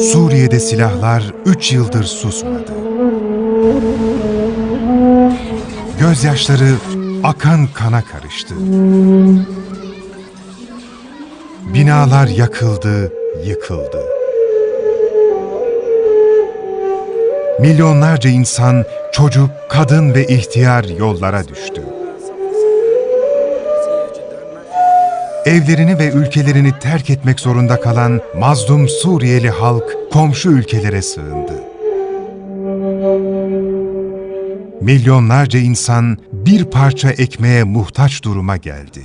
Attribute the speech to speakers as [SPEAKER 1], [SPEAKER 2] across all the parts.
[SPEAKER 1] Suriye'de silahlar 3 yıldır susmadı. Gözyaşları akan kana karıştı. Binalar yakıldı, yıkıldı. Milyonlarca insan, çocuk, kadın ve ihtiyar yollara düştü. Evlerini ve ülkelerini terk etmek zorunda kalan mazlum Suriyeli halk komşu ülkelere sığındı. Milyonlarca insan bir parça ekmeğe muhtaç duruma geldi.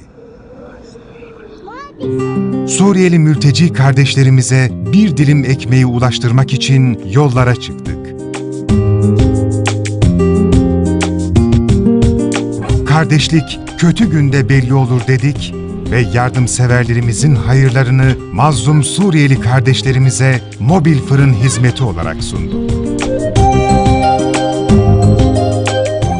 [SPEAKER 1] Suriyeli mülteci kardeşlerimize bir dilim ekmeği ulaştırmak için yollara çıktık. Kardeşlik kötü günde belli olur dedik ve yardımseverlerimizin hayırlarını mazlum Suriyeli kardeşlerimize mobil fırın hizmeti olarak sunduk.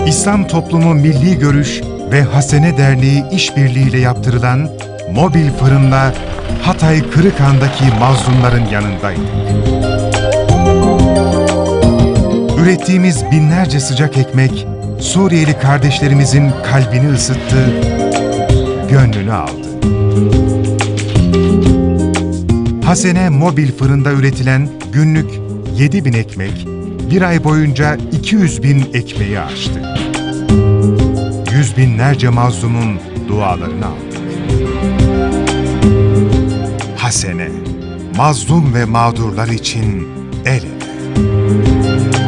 [SPEAKER 1] İslam Toplumu Milli Görüş ve Hasene Derneği işbirliğiyle yaptırılan mobil fırınla Hatay Kırıkhan'daki mazlumların yanındaydık. Ürettiğimiz binlerce sıcak ekmek Suriyeli kardeşlerimizin kalbini ısıttı, gönlünü aldı. Hasene mobil fırında üretilen günlük 7 bin ekmek, bir ay boyunca 200 bin ekmeği aştı. Yüz binlerce mazlumun dualarını aldık. Hasene, mazlum ve mağdurlar için el ele.